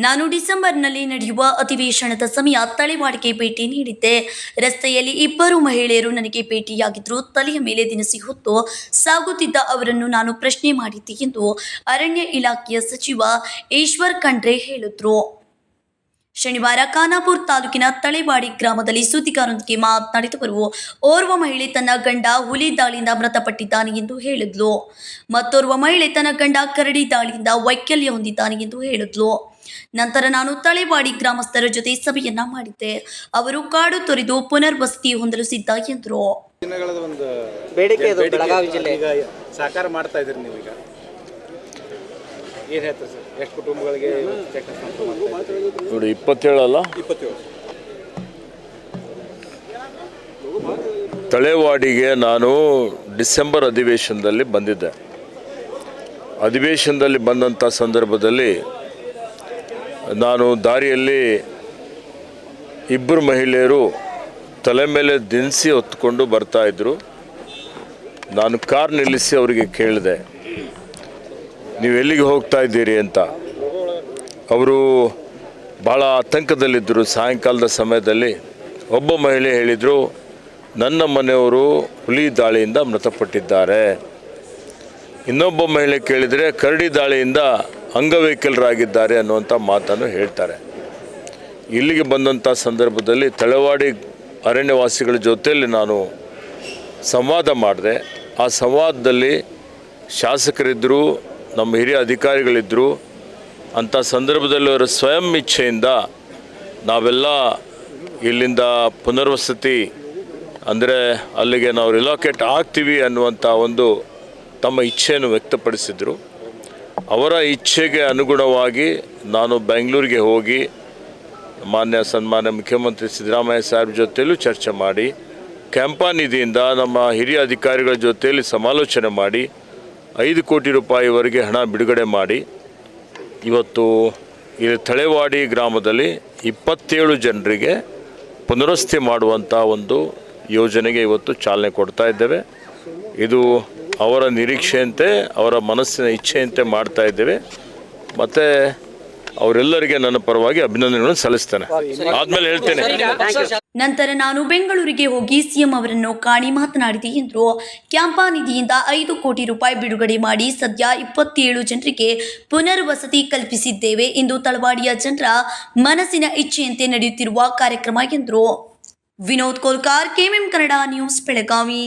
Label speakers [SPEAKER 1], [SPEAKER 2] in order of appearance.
[SPEAKER 1] ನಾನು ಡಿಸೆಂಬರ್ನಲ್ಲಿ ನಡೆಯುವ ಅಧಿವೇಶನದ ಸಮಯ ತಳಿವಾಡಿಗೆ ಭೇಟಿ ನೀಡಿದ್ದೆ. ರಸ್ತೆಯಲ್ಲಿ ಇಬ್ಬರು ಮಹಿಳೆಯರು ನನಗೆ ಭೇಟಿಯಾಗಿದ್ದರು ತಲೆಯ ಮೇಲೆ ದಿನಸಿ ಹೊತ್ತು ಸಾಗುತ್ತಿದ್ದ ಅವರನ್ನು ನಾನು ಪ್ರಶ್ನೆ ಮಾಡಿದ್ದೆ ಎಂದು ಅರಣ್ಯ ಇಲಾಖೆಯ ಸಚಿವ ಈಶ್ವರ್ ಖಂಡ್ರೆ ಹೇಳಿದ್ರು. ಶನಿವಾರ ಖಾನಾಪುರ್ ತಾಲೂಕಿನ ತಳೆವಾಡಿ ಗ್ರಾಮದಲ್ಲಿ ಸುದ್ದಿಗಾರರೊಂದಿಗೆ ಮಾತನಾಡಿದ ಅವರು ಓರ್ವ ಮಹಿಳೆ ತನ್ನ ಗಂಡ ಹುಲಿ ದಾಳಿಯಿಂದ ಮೃತಪಟ್ಟಿದ್ದಾನೆ ಎಂದು ಹೇಳಿದ್ಲು. ಮತ್ತೋರ್ವ ಮಹಿಳೆ ತನ್ನ ಗಂಡ ಕರಡಿ ದಾಳಿಯಿಂದ ವೈಕಲ್ಯ ಹೊಂದಿದ್ದಾನೆ ಎಂದು ಹೇಳಿದ್ಲು. ನಂತರ ನಾನು ತಳೆವಾಡಿ ಗ್ರಾಮಸ್ಥರ ಜೊತೆ ಸಭೆಯನ್ನ ಮಾಡಿದ್ದೆ. ಅವರು ಕಾಡು ತೊರೆದು ಪುನರ್ವಸತಿ ಹೊಂದಲು ಸಿದ್ಧ ಎಂದರು.
[SPEAKER 2] ದಿನಗಳದ ಒಂದು
[SPEAKER 3] ಬೇಡಿಕೆ ಬೆಳಗಾವಿ ಜಿಲ್ಲೆ.
[SPEAKER 2] ಈಗ ಸಾಕಾರ ಮಾಡ್ತಾ ಇದ್ದೀರಿ ನೀವೀಗ. ಹೇಳ್ತಾರೆ ಸರ್? ಎಷ್ಟು ಕುಟುಂಬಗಳಿಗೆ?
[SPEAKER 4] ನೋಡಿ, ಇಪ್ಪತ್ತೇಳಲ್ಲ?
[SPEAKER 2] ಇಪ್ಪತ್ತೇಳು
[SPEAKER 4] ತಳೆವಾಡಿಗೆ ನಾನು ಡಿಸೆಂಬರ್ ಅಧಿವೇಶನದಲ್ಲಿ ಬಂದಿದ್ದೆ. ಅಧಿವೇಶನದಲ್ಲಿ ಬಂದಂಥ ಸಂದರ್ಭದಲ್ಲಿ ನಾನು ದಾರಿಯಲ್ಲಿ ಇಬ್ಬರು ಮಹಿಳೆಯರು ತಲೆ ಮೇಲೆ ದಿನಸಿ ಹೊತ್ಕೊಂಡು ಬರ್ತಾ ಇದ್ದರು ನಾನು ಕಾರ್ ನಿಲ್ಲಿಸಿ ಅವರಿಗೆ ಕೇಳಿದೆ. ನೀವು ಎಲ್ಲಿಗೆ ಹೋಗ್ತಾ ಇದ್ದೀರಿ ಅಂತ. ಅವರು ಭಾಳ ಆತಂಕದಲ್ಲಿದ್ದರು. ಸಾಯಂಕಾಲದ ಸಮಯದಲ್ಲಿ ಒಬ್ಬ ಮಹಿಳೆ ಹೇಳಿದರು, ನನ್ನ ಮನೆಯವರು ಹುಲಿ ದಾಳಿಯಿಂದ ಮೃತಪಟ್ಟಿದ್ದಾರೆ. ಇನ್ನೊಬ್ಬ ಮಹಿಳೆ ಕೇಳಿದರೆ, ಕರಡಿ ದಾಳಿಯಿಂದ ಅಂಗವೈಕಲರಾಗಿದ್ದಾರೆ ಅನ್ನುವಂಥ ಮಾತನ್ನು ಹೇಳ್ತಾರೆ. ಇಲ್ಲಿಗೆ ಬಂದಂಥ ಸಂದರ್ಭದಲ್ಲಿ ತಳವಾಡಿ ಅರಣ್ಯವಾಸಿಗಳ ಜೊತೆಯಲ್ಲಿ ನಾನು ಸಂವಾದ ಮಾಡಿದೆ. ಆ ಸಂವಾದದಲ್ಲಿ ಶಾಸಕರಿದ್ದರು ನಮ್ಮ ಹಿರಿಯ ಅಧಿಕಾರಿಗಳಿದ್ದರು ಅಂಥ ಸಂದರ್ಭದಲ್ಲಿ ಅವರ ಸ್ವಯಂ ಇಚ್ಛೆಯಿಂದ ನಾವೆಲ್ಲ ಇಲ್ಲಿಂದ ಪುನರ್ವಸತಿ, ಅಂದರೆ ಅಲ್ಲಿಗೆ ನಾವು ರಿಲೋಕೇಟ್ ಆಗ್ತೀವಿ ಅನ್ನುವಂಥ ಒಂದು ತಮ್ಮ ಇಚ್ಛೆಯನ್ನು ವ್ಯಕ್ತಪಡಿಸಿದರು. ಅವರ ಇಚ್ಛೆಗೆ ಅನುಗುಣವಾಗಿ ನಾನು ಬೆಂಗಳೂರಿಗೆ ಹೋಗಿ ಮಾನ್ಯ ಸನ್ಮಾನ್ಯ ಮುಖ್ಯಮಂತ್ರಿ ಸಿದ್ದರಾಮಯ್ಯ ಸಾಹೇಬ್ ಜೊತೆಯಲ್ಲೂ ಚರ್ಚೆ ಮಾಡಿ ಕ್ಯಾಂಪಾ ನಿಧಿಯಿಂದ ನಮ್ಮ ಹಿರಿಯ ಅಧಿಕಾರಿಗಳ ಜೊತೆಯಲ್ಲಿ ಸಮಾಲೋಚನೆ ಮಾಡಿ ಐದು ಕೋಟಿ ರೂಪಾಯಿವರೆಗೆ ಹಣ ಬಿಡುಗಡೆ ಮಾಡಿ ಇವತ್ತು ಇಲ್ಲಿ ತಳೆವಾಡಿ ಗ್ರಾಮದಲ್ಲಿ ಇಪ್ಪತ್ತೇಳು ಜನರಿಗೆ ಪುನರ್ವಸತಿ ಮಾಡುವಂಥ ಒಂದು ಯೋಜನೆಗೆ ಇವತ್ತು ಚಾಲನೆ ಕೊಡ್ತಾ ಇದ್ದೇವೆ. ಇದು ಅವರ ನಿರೀಕ್ಷೆಯಂತೆ, ಅವರ ಮನಸ್ಸಿನ ಇಚ್ಛೆಯಂತೆ ಮಾಡ್ತಾ ಇದ್ದೇವೆ. ಮತ್ತು ಅವರೆಲ್ಲರಿಗೆ ನನ್ನ ಪರವಾಗಿ ಅಭಿನಂದನೆಗಳನ್ನು ಸಲ್ಲಿಸ್ತೇನೆ. ಆದ್ಮೇಲೆ ಹೇಳ್ತೇನೆ.
[SPEAKER 1] ನಂತರ ನಾನು ಬೆಂಗಳೂರಿಗೆ ಹೋಗಿ ಸಿಎಂ ಅವರನ್ನು ಕಾಣಿ ಮಾತನಾಡಿದೆ ಎಂದರು ಕ್ಯಾಂಪಾ ನಿಧಿಯಿಂದ ಐದು ಕೋಟಿ ರೂಪಾಯಿ ಬಿಡುಗಡೆ ಮಾಡಿ ಸದ್ಯ ಇಪ್ಪತ್ತೇಳು ಜನರಿಗೆ ಪುನರ್ವಸತಿ ಕಲ್ಪಿಸಿದ್ದೇವೆ ಎಂದು ತಳವಾಡಿಯ ಜನರ ಮನಸ್ಸಿನ ಇಚ್ಛೆಯಂತೆ ನಡೆಯುತ್ತಿರುವ ಕಾರ್ಯಕ್ರಮ ಎಂದರು ವಿನೋದ್ ಕೋಲ್ಕಾರ್ ಕೆಎಂಎಂ ಕನ್ನಡ ನ್ಯೂಸ್ ಬೆಳಗಾವಿ.